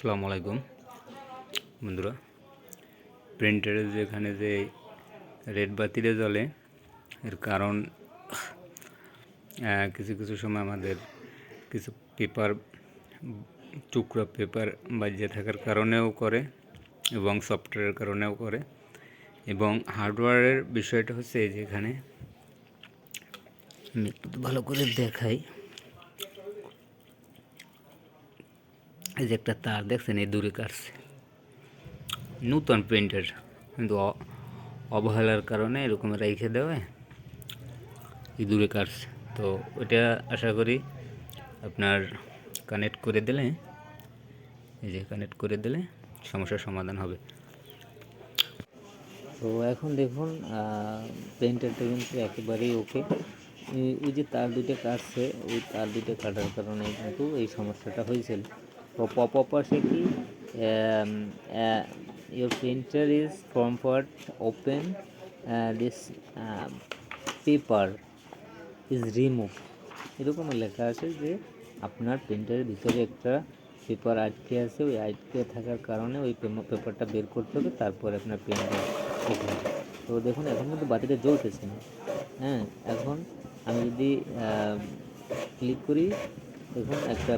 আসসালামু আলাইকুম। বন্ধুরা প্রিন্টারে যেখানে যে রেড বাতিটা জ্বলে, এর কারণ কিছু কিছু সময় আমাদের কিছু পেপার টুকরা পেপার বাজিয়ে থাকার কারণেও করে এবং সফটওয়্যারের কারণেও করে। এবং হার্ডওয়্যারের বিষয়টা হচ্ছে এই যে আমি একটু ভালো করে দেখাই। এই যে একটা তার দেখছেন, এই দূরে কাটছে। নূতন প্রিন্টার, কিন্তু অবহেলার কারণে এরকম রেখে দেওয়ায় এই দূরে কাটছে। তো ওটা আশা করি আপনার কানেক্ট করে দিলে, এই যে কানেক্ট করে দিলে সমস্যার সমাধান হবে। তো এখন দেখুন প্রিন্টারটা কিন্তু একেবারেই ওকে ওই যে তার দুটো কাটছে, ওই তার দুটো কাটার কারণে কিন্তু এই সমস্যাটা হয়েছিল। তো পপ আপ আসে কি your printer is comfort open this paper is remove এরকম লেখা আছে যে, আপনার প্রিন্টারের ভিতরে একটা পেপার আটকে আছে, ওই আটকে থাকার কারণে ওই পেপারটা বের করতে হবে, তারপরে আপনার প্রিন্টার তো দেখুন, এখন কিন্তু বাতিটা জ্বলতেছে না। হ্যাঁ এখন আমি যদি ক্লিক করি, দেখুন একটা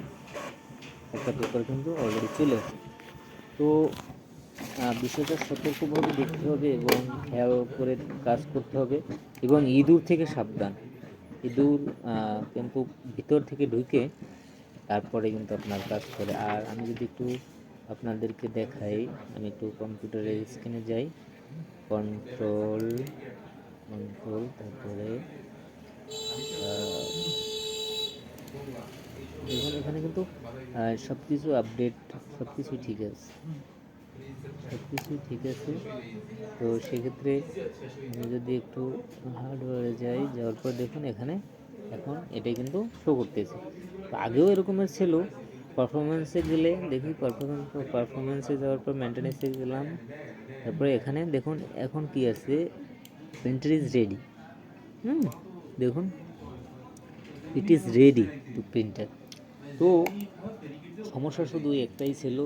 একটা পেপার কিন্তু অলরেডি চলে আসে। তো বিষয়টা সতর্কভাবে দেখতে হবে এবং খেয়াল করে কাজ করতে হবে এবং ইঁদুর থেকে সাবধান। ইঁদুর কিন্তু ভিতর থেকে ঢুকে তারপরে কিন্তু আপনার কাজ করে। আর আমি যদি একটু আপনাদেরকে দেখাই, আমি একটু কম্পিউটারের স্ক্রিনে যাই। কন্ট্রোল কন্ট্রোল তারপরে দেখুন এখানে কিন্তু সব কিছু আপডেট সব কিছুই ঠিক আছে। সব কিছুই ঠিক আছে। তো সেক্ষেত্রে আমি যদি একটু হার্ডওয়্যারে যাই, যাওয়ার পর দেখুন এখানে এখন এটাই কিন্তু শো করতেছে। তো আগেও এরকমের ছিল পারফরমেন্সে গেলে দেখি পারফরমেন্স পারফরমেন্সে যাওয়ার পর মেনটেন্যান্সে গেলাম। তারপরে এখানে দেখুন এখন কি আছে প্রিন্টার ইজ রেডি হুম, দেখুন it is ready to printer তো সমস্যা শুধু একটাই ছিল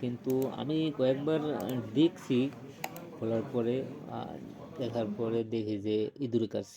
কিন্তু আমি কয়েকবার দেখছি, খোলার পরে দেখার পরে দেখি যে ইঁদুর কাটছে।